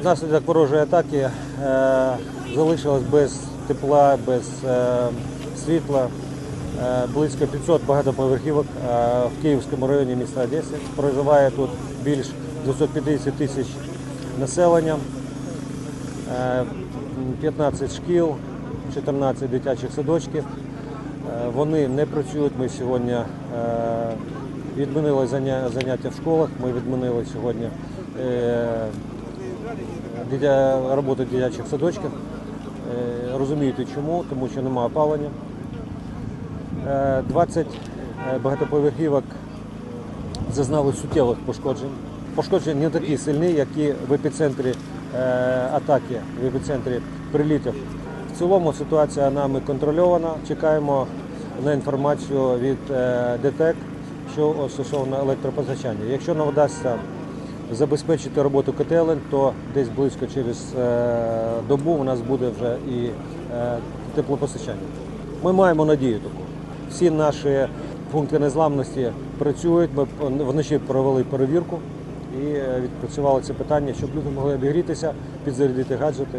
Внаслідок ворожої атаки е, залишилось без тепла, без е, світла е, близько 500 багатоповерхівок в Київському районі міста Одеси. Проживає тут більш 250 тисяч населення, е, 15 шкіл, 14 дитячих садочків. Вони не працюють. Ми сьогодні відмінили заняття в школах. Ми відмінили сьогодні роботу в дитячих садочках. Е, Розумієте чому? Тому що немає опалення. Е, 20 е, багатоповерхівок зазнали суттєвих пошкоджень. Пошкодження не такі сильні, які в епіцентрі е, атаки, в епіцентрі прилітів. В цілому ситуація нами контрольована. Чекаємо на інформацію від е, ДТЕК, що стосовно електропостачання. Якщо нам вдасться забезпечити роботу котелень, то десь близько через е, добу у нас буде вже і е, теплопостачання. Ми маємо надію таку. Всі наші пункти незламності працюють. Ми вночі провели перевірку і е, відпрацювали це питання, щоб люди могли обігрітися, підзарядити гаджети.